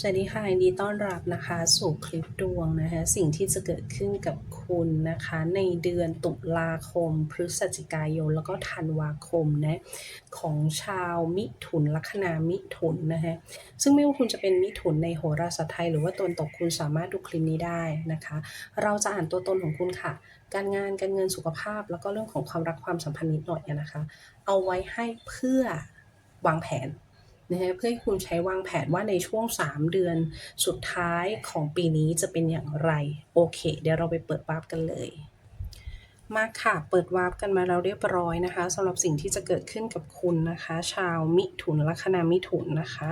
สวัสดีค่ะยินดีต้อนรับนะคะสู่คลิปดวงนะคะสิ่งที่จะเกิดขึ้นกับคุณนะคะในเดือนตุลาคม พฤศจิกายน แล้วก็ธันวาคมนะของชาวมิถุนลัคนามิถุนนะคะซึ่งไม่ว่าคุณจะเป็นมิถุนในโหราศาสตร์ไทย หรือว่าตนตกคุณสามารถดูคลิปนี้ได้นะคะ เราจะอ่านตัวตนของคุณค่ะ การงานการเงินสุขภาพ แล้วก็เรื่องของความรักความสัมพันธ์นิดหน่อยนะคะ เอาไว้ให้เพื่อวางแผน นะฮะเพื่อให้คุณใช้วางแผนว่าในช่วง 3 เดือนสุดท้ายของปีนี้จะเป็นอย่างไร โอเค เดี๋ยวเราไปเปิดวาร์ปกันเลย มาค่ะ เปิดวาร์ปกันมาแล้วเรียบร้อยนะคะสำหรับสิ่งที่จะเกิดขึ้นกับคุณนะคะ ชาวมิถุนลัคนามิถุนนะคะ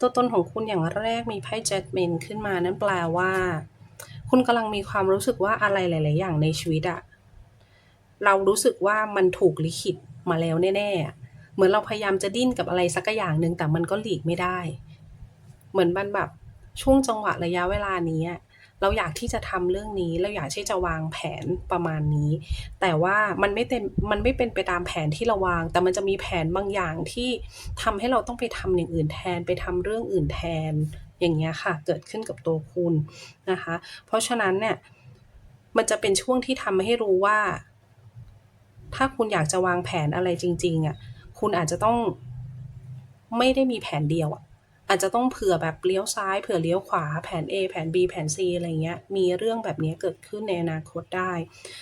ตัวตนของคุณอย่างแรกมีไพ่เจ็ดเมนขึ้นมานั่นแปลว่า คุณกำลังมีความรู้สึกว่าอะไรหลาย ๆ อย่างในชีวิตอะเรารู้สึกว่ามันถูกลิขิตมาแล้วแน่ ๆ เหมือนเราพยายามจะดิ้นกับอะไรสักอย่างหนึ่งแต่มันก็หลีกไม่ได้ เหมือนมันแบบช่วงจังหวะระยะเวลานี้เราอยากที่จะทำเรื่องนี้ เราอยากที่จะวางแผนประมาณนี้ แต่ว่ามันไม่เป็นมันไม่เป็นไปตามแผนที่เราวาง แต่มันจะมีแผนบางอย่างที่ทำให้เราต้องไปทำอย่างอื่นแทนไปทำเรื่องอื่นแทนอย่างเงี้ยค่ะ เกิดขึ้นกับตัวคุณนะคะ เพราะฉะนั้นเนี่ยมันจะเป็นช่วงที่ทำให้รู้ว่า ถ้าคุณอยากจะวางแผนอะไรจริง ๆอะ คุณอาจจะต้องไม่ได้มีแผนเดียวอะอาจจะต้องเผื่อแบบเลี้ยวซ้ายเผื่อเลี้ยวขวาแผน A แผน B แผน C อะไรเงี้ยมีเรื่องแบบนี้เกิดขึ้นในอนาคตได้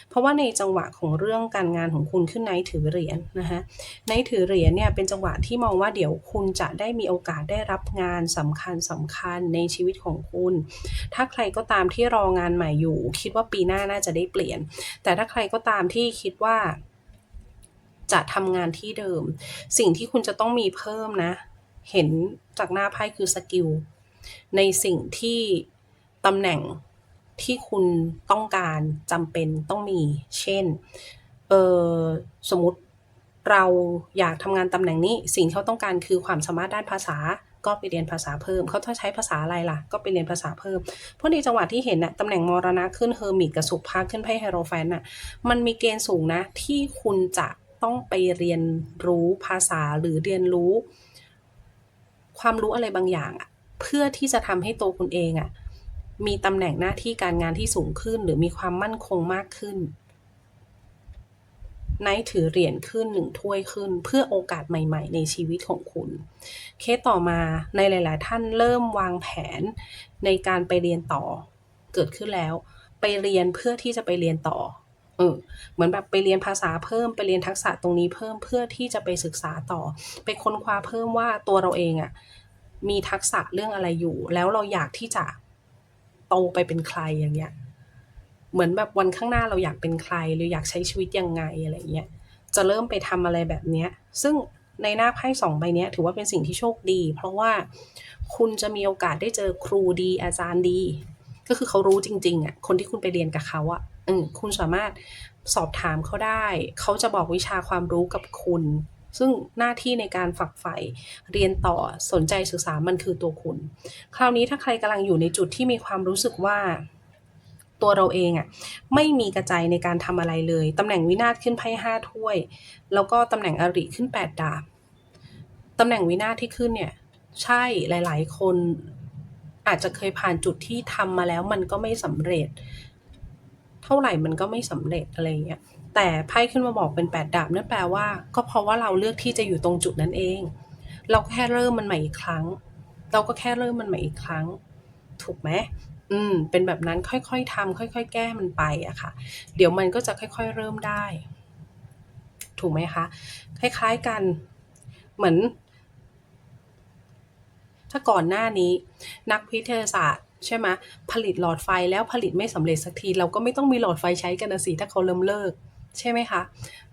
เพราะว่าในจังหวะของเรื่องการงานของคุณขึ้นในถือเหรียญนะคะในถือเหรียญเนี่ยเป็นจังหวะที่มองว่าเดี๋ยวคุณจะได้มีโอกาสได้รับงานสำคัญสำคัญในชีวิตของคุณ ถ้าใครก็ตามที่รองานใหม่อยู่ คิดว่าปีหน้าน่าจะได้เปลี่ยน แต่ถ้าใครก็ตามที่คิดว่า จะทำงานที่เดิม สิ่งที่คุณจะต้องมีเพิ่มนะ เห็นจากหน้าไพ่คือสกิลในสิ่งที่ตำแหน่งที่คุณต้องการจำเป็นต้องมี เช่น เออสมมติเราอยากทำงานตำแหน่งนี้ สิ่งที่เขาต้องการคือความสามารถด้านภาษา ก็ไปเรียนภาษาเพิ่ม เขาถ้าใช้ภาษาอะไรล่ะ ก็ไปเรียนภาษาเพิ่ม เพราะในจังหวะที่เห็นน่ะตำแหน่งมรณะขึ้นเฮอร์มิตกับสุภาพขึ้นไพ่ไฮโรแฟนน่ะ มันมีเกณฑ์สูงนะที่คุณจะ ต้องไปเรียนรู้ภาษาหรือเรียนรู้ ความรู้อะไรบางอย่างอะเพื่อที่จะทำให้ตัวคุณเองอะมีตำแหน่งหน้าที่การงานที่สูงขึ้น หรือมีความมั่นคงมากขึ้นไนท์ถือเหรียญขึ้นหนึ่งถ้วยขึ้น เพื่อโอกาสใหม่ ๆ ในชีวิตของคุณ เคสต่อมาในหลาย ๆ ท่านเริ่มวางแผนในการไปเรียนต่อ เกิดขึ้นแล้ว ไปเรียนเพื่อที่จะไปเรียนต่อ เออเหมือนแบบไปเรียนภาษาเพิ่มไปเรียนทักษะตรงนี้เพิ่มเพื่อที่จะไปศึกษาต่อ ไปค้นคว้าเพิ่มว่าตัวเราเองอะมีทักษะเรื่องอะไรอยู่ แล้วเราอยากที่จะโตไปเป็นใครอย่างเงี้ยเหมือนแบบวันข้างหน้าเราอยากเป็นใครหรืออยากใช้ชีวิตยังไงอะไรเงี้ยจะเริ่มไปทำอะไรแบบเนี้ย ซึ่งในหน้าไพ่สองใบเนี้ยถือว่าเป็นสิ่งที่โชคดี เพราะว่าคุณจะมีโอกาสได้เจอครูดีอาจารย์ดี ก็คือเขารู้จริงๆอะคนที่คุณไปเรียนกับเขาอะ คุณสามารถสอบถามเขาได้ เขาจะบอกวิชาความรู้กับคุณ ซึ่งหน้าที่ในการฝักใฝ่เรียนต่อสนใจศึกษามันคือตัวคุณ คราวนี้ถ้าใครกำลังอยู่ในจุดที่มีความรู้สึกว่าตัวเราเองอะไม่มีกระใจในการทำอะไรเลย ตำแหน่งวินาศขึ้นไพ่ห้าถ้วย แล้วก็ตำแหน่งอริขึ้นแปดดาบตำแหน่งวินาศที่ขึ้นเนี่ยใช่หลาย ๆ คนอาจจะเคยผ่านจุดที่ทำมาแล้วมันก็ไม่สำเร็จ เท่าไหร่มันก็ไม่สำเร็จอะไรเงี้ยแต่ไพ่ขึ้นมาบอกเป็นแปดดาบนั่นแปลว่า ก็เพราะว่าเราเลือกที่จะอยู่ตรงจุดนั้นเอง เราแค่เริ่มมันใหม่อีกครั้ง เราก็แค่เริ่มมันใหม่อีกครั้ง ถูกไหมอืม เป็นแบบนั้นค่อยๆทำค่อย ๆ แก้มันไปอะค่ะ เดี๋ยวมันก็จะค่อยๆ เริ่มได้ ถูกไหมคะ คล้าย ๆกัน เหมือน ถ้าก่อนหน้านี้ นักวิทยาศาสตร์ ใช่ไหมผลิตหลอดไฟแล้วผลิตไม่สำเร็จสักที เราก็ไม่ต้องมีหลอดไฟใช้กันนะสิถ้าเขาเริ่มเลิก ใช่ไหมคะ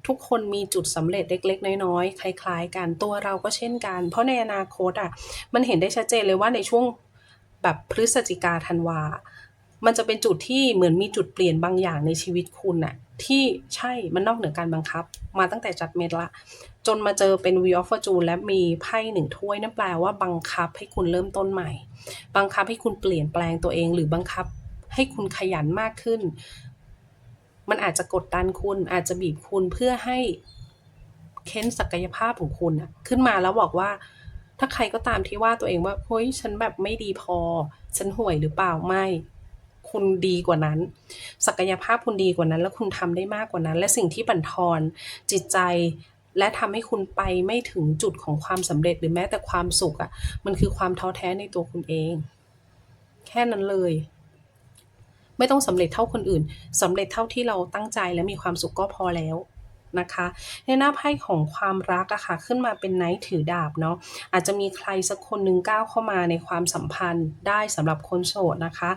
ทุกคนมีจุดสำเร็จเล็ก ๆ น้อยๆคล้าย ๆ กันตัวเราก็เช่นกัน เพราะในอนาคตอะมันเห็นได้ชัดเจนเลยว่าในช่วงแบบพฤศจิกาธันวา มันจะเป็นจุดที่เหมือนมีจุดเปลี่ยนบางอย่างในชีวิตคุณน่ะที่ใช่มันนอกเหนือการบังคับ มาตั้งแต่จัดเม็ดละ จนมาเจอเป็น Wheel of Fortune และมีไพ่หนึ่งถ้วยนั่นแปลว่าบังคับให้คุณเริ่มต้นใหม่ บังคับให้คุณเปลี่ยนแปลงตัวเองหรือบังคับให้คุณขยันมากขึ้น มันอาจจะกดดันคุณอาจจะบีบคุณเพื่อให้เค้นศักยภาพของคุณขึ้นมาแล้วบอกว่า ถ้าใครก็ตามที่ว่าตัวเองว่าเฮ้ยฉันแบบไม่ดีพอ ฉันห่วยหรือเปล่าไม่ คุณดีกว่านั้น ศักยภาพคุณดีกว่านั้น และคุณทำได้มากกว่านั้น และสิ่งที่บั่นทอนจิตใจและทำให้คุณไปไม่ถึงจุดของความสำเร็จหรือแม้แต่ความสุขอะ่ะ มันคือความท้อแท้ในตัวคุณเอง แค่นั้นเลย ไม่ต้องสำเร็จเท่าคนอื่นสำเร็จเท่าที่เราตั้งใจและมีความสุขก็พอแล้ว นะคะ ในหน้าไพ่ของความรักอะค่ะขึ้นมาเป็นไนท์ถือดาบเนาะอาจจะมีใครสักคนหนึ่งก้าวเข้ามาในความสัมพันธ์ได้สำหรับคนโสดนะคะ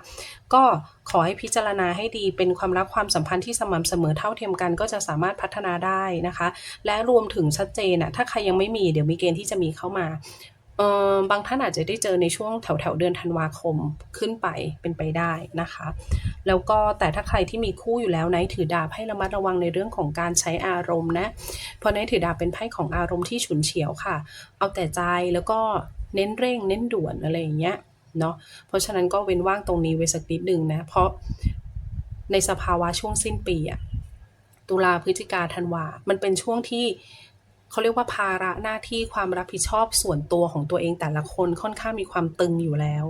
ก็ขอให้พิจารณาให้ดีเป็นความรักความสัมพันธ์ที่สม่ำเสมอเท่าเทียมกันก็จะสามารถพัฒนาได้นะคะ และรวมถึงชัดเจนอะถ้าใครยังไม่มีเดี๋ยวมีเกณฑ์ที่จะมีเข้ามา เออบางท่านอาจจะได้เจอในช่วงแถวแถวเดือนธันวาคมขึ้นไปเป็นไปได้นะคะ แล้วก็แต่ถ้าใครที่มีคู่อยู่แล้วไนท์ถือดาบให้ระมัดระวังในเรื่องของการใช้อารมณ์นะเพราะไนท์ถือดาบเป็นไพ่ของอารมณ์ที่ฉุนเฉียวค่ะ เอาแต่ใจแล้วก็เน้นเร่ง เน้นด่วนอะไรอย่างเงี้ยเนาะเพราะฉะนั้นก็เว้นว่างตรงนี้ไว้สักนิดหนึ่งนะเพราะในสภาวะช่วงสิ้นปีอะตุลาพฤศจิกาธันวา มันเป็นช่วงที่ เขาเรียกว่าภาระหน้าที่ความรับผิดชอบส่วนตัวของตัวเองแต่ละคนค่อนข้างมีความตึงอยู่แล้ว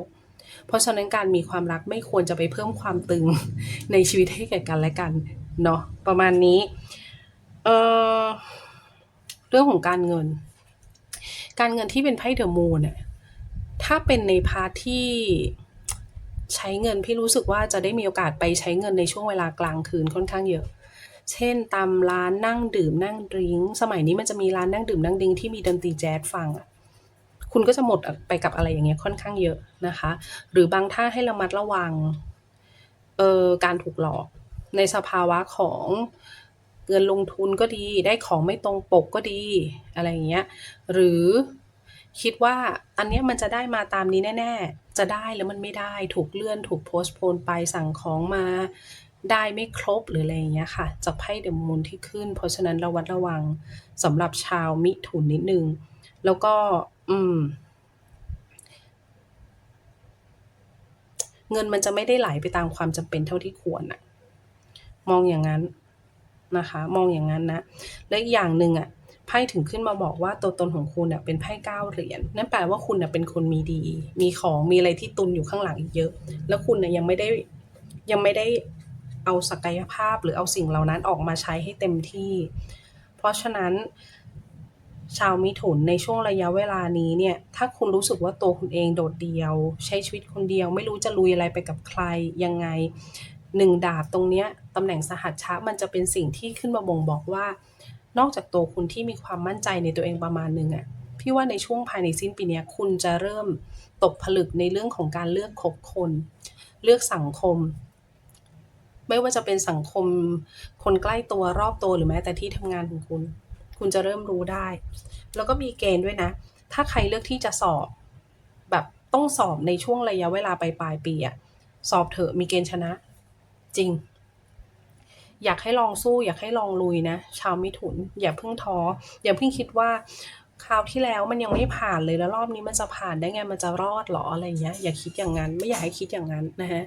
เพราะฉะนั้นการมีความรักไม่ควรจะไปเพิ่มความตึงในชีวิตให้แก่กันและกันเนาะประมาณนี้เออเรื่องของการเงิน การเงินที่เป็นไพ่เดอะมูนเนี่ยถ้าเป็นในพาร์ทที่ใช้เงินพี่รู้สึกว่าจะได้มีโอกาสไปใช้เงินในช่วงเวลากลางคืนค่อนข้างเยอะ เช่นตามร้านนั่งดื่มนั่งดริงสมัยนี้มันจะมีร้านนั่งดื่มนั่งดริงที่มีดนตรีแจ๊สฟังอะคุณก็จะหมดไปกับอะไรอย่างเงี้ยค่อนข้างเยอะนะคะ หรือบางท่าให้ระมัดระวังเออการถูกหลอกในสภาวะของเงินลงทุนก็ดีได้ของไม่ตรงปกก็ดีอะไรอย่างเงี้ยหรือคิดว่าอันเนี้ยมันจะได้มาตามนี้แน่ ๆ จะได้แล้วมันไม่ได้ถูกเลื่อนถูกโพสต์โพนไปสั่งของมา ได้ไม่ครบหรืออะไรอย่างเงี้ยค่ะ จากไพ่เดมมูนที่ขึ้น เพราะฉะนั้นระวัดระวังสำหรับชาวมิถุนนิดนึง แล้วก็ อืม เงินมันจะไม่ได้ไหลไปตามความจำเป็นเท่าที่ควรอะมองอย่างนั้นนะคะ มองอย่างนั้นนะ และอีกอย่างหนึ่งอะไพ่ถึงขึ้นมาบอกว่าตัวตนของคุณเป็นไพ่เก้าเหรียญนั่นแปลว่าคุณเป็นคนมีดี มีของมีอะไรที่ตุนอยู่ข้างหลังอีกเยอะ แล้วคุณยังไม่ได้ยังไม่ได้ เอาศักยภาพหรือเอาสิ่งเหล่านั้นออกมาใช้ให้เต็มที่ เพราะฉะนั้นชาวมิถุนในช่วงระยะเวลานี้เนี่ย ถ้าคุณรู้สึกว่าตัวคุณเองโดดเดี่ยว ใช้ชีวิตคนเดียว ไม่รู้จะลุยอะไรไปกับใครยังไงหนึ่งดาบตรงเนี้ยตำแหน่งสหัชชะมันจะเป็นสิ่งที่ขึ้นมาบ่งบอกว่า นอกจากตัวคุณที่มีความมั่นใจในตัวเองประมาณหนึ่งอะพี่ว่าในช่วงภายในสิ้นปีนี้คุณจะเริ่มตกผลึกในเรื่องของการเลือกคบคน เลือกสังคม ไม่ว่าจะเป็นสังคมคนใกล้ตัวรอบตัวหรือแม้แต่ที่ทำงานของคุณ คุณจะเริ่มรู้ได้ แล้วก็มีเกณฑ์ด้วยนะ ถ้าใครเลือกที่จะสอบ แบบต้องสอบในช่วงระยะเวลาปลายปลายปีอะสอบเถอะมีเกณฑ์ชนะ จริง อยากให้ลองสู้ อยากให้ลองลุยนะ ชาวมิถุน อย่าเพิ่งท้ออย่าเพิ่งคิดว่าคราวที่แล้วมันยังไม่ผ่านเลยแล้วรอบนี้มันจะผ่านได้ไงมันจะรอดหรออะไรเงี้ย อย่าคิดอย่างนั้น ไม่อยากให้คิดอย่างนั้นนะฮะ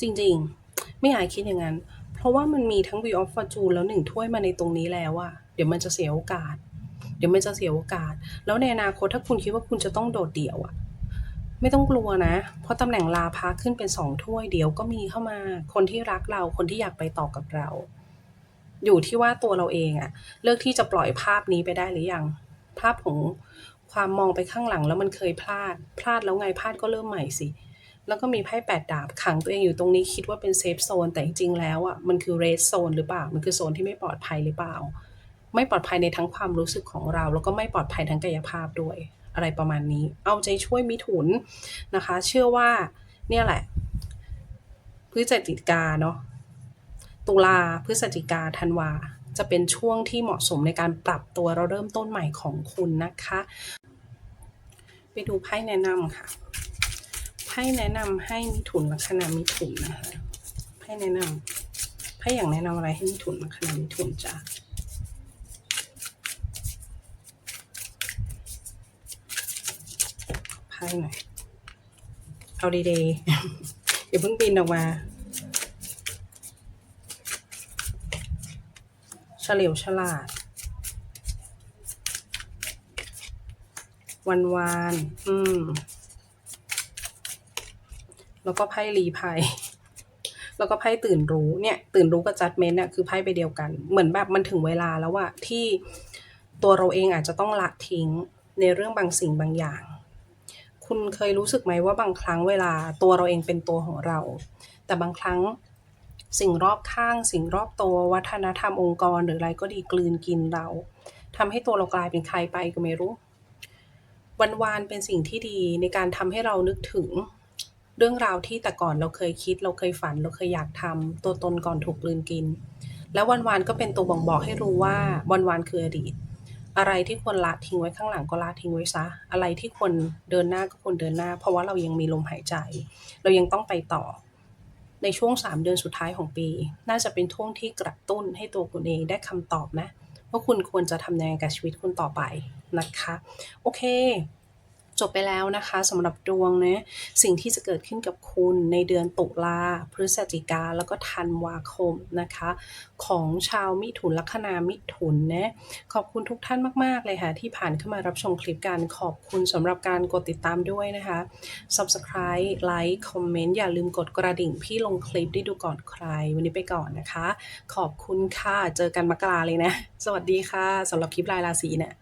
จริงๆ ไม่อยากคิดอย่างนั้น เพราะว่ามันมีทั้ง Wheel of Fortune แล้วหนึ่งถ้วยมาในตรงนี้แล้วอะเดี๋ยวมันจะเสียโอกาส เดี๋ยวมันจะเสียโอกาส แล้วในอนาคตถ้าคุณคิดว่าคุณจะต้องโดดเดี่ยวอะไม่ต้องกลัวนะ เพราะตำแหน่งลาพาขึ้นเป็นสองถ้วยเดี๋ยวก็มีเข้ามา คนที่รักเรา คนที่อยากไปต่อกับเรา อยู่ที่ว่าตัวเราเองอะเลือกที่จะปล่อยภาพนี้ไปได้หรือยัง ภาพของความมองไปข้างหลังแล้วมันเคยพลาด พลาดแล้วไงพลาดก็เริ่มใหม่สิ แล้วก็มีไพ่แปดดาบขังตัวเองอยู่ตรงนี้คิดว่าเป็นเซฟโซนแต่จริงๆแล้วอะมันคือเรสโซนหรือเปล่า มันคือโซนที่ไม่ปลอดภัยหรือเปล่า ไม่ปลอดภัยในทั้งความรู้สึกของเรา แล้วก็ไม่ปลอดภัยทั้งกายภาพด้วย อะไรประมาณนี้ เอาใจช่วยมิถุนนะคะ เชื่อว่าเนี่ยแหละพฤศจิกาเนาะตุลาพฤศจิกาธันวาจะเป็นช่วงที่เหมาะสมในการปรับตัวเราเริ่มต้นใหม่ของคุณนะคะ ไปดูไพ่แนะนำค่ะ ไพ่แนะนำให้มิถุนลัคนามิถุนนะคะไพ่แนะนำไพ่อย่างแนะนำอะไรให้มิถุนลัคนามิถุนจ้ะไพ่หน่อยเอาดีๆอย่าเพิ่งบินออกมาเฉลียวฉลาดวันวาน อืม แล้วก็ไพ่รีไพ่แล้วก็ไพ่ตื่นรู้เนี่ย ตื่นรู้กับจัดเมนเนี่ยคือไพ่ไปเดียวกัน เหมือนแบบมันถึงเวลาแล้วอะที่ตัวเราเองอาจจะต้องละทิ้งในเรื่องบางสิ่งบางอย่าง คุณเคยรู้สึกไหมว่าบางครั้งเวลาตัวเราเองเป็นตัวของเรา แต่บางครั้งสิ่งรอบข้าง สิ่งรอบตัววัฒนธรรมองค์กรหรืออะไรก็ดีกลืนกินเราทำให้ตัวเรากลายเป็นใครไปก็ไม่รู้ วันวานเป็นสิ่งที่ดีในการทำให้เรานึกถึง เรื่องราวที่แต่ก่อนเราเคยคิด เราเคยฝัน เราเคยอยากทำตัวตนก่อนถูกกลืนกิน แล้ววันวานก็เป็นตัวบ่งบอกให้รู้ว่าวันวานคืออดีต อะไรที่ควรละทิ้งไว้ข้างหลังก็ละทิ้งไว้ซะ อะไรที่ควรเดินหน้าก็ควรเดินหน้า เพราะว่าเรายังมีลมหายใจ เรายังต้องไปต่อ ในช่วง 3 เดือนสุดท้ายของปี น่าจะเป็นช่วงที่กระตุ้นให้ตัวคุณเองได้คำตอบนะว่าคุณควรจะทำยังไงกับชีวิตคุณต่อไปนะคะ โอเค จบไปแล้วนะคะสำหรับดวงนะสิ่งที่จะเกิดขึ้นกับคุณในเดือนตุลาพฤศจิกาแล้วก็ธันวาคมนะคะ ของชาวมิถุนลัคนามิถุนนะขอบคุณทุกท่านมากๆเลยค่ะ ที่ผ่านเข้ามารับชมคลิปกันขอบคุณสำหรับการกดติดตามด้วยนะคะ Subscribe ไลค์คอมเมนต์อย่าลืมกดกระดิ่งพี่ลงคลิปได้ดูก่อนใคร วันนี้ไปก่อนนะคะ ขอบคุณค่ะ เจอกันมกราเลยนะ สวัสดีค่ะสำหรับคลิปรายราศีเนี่ย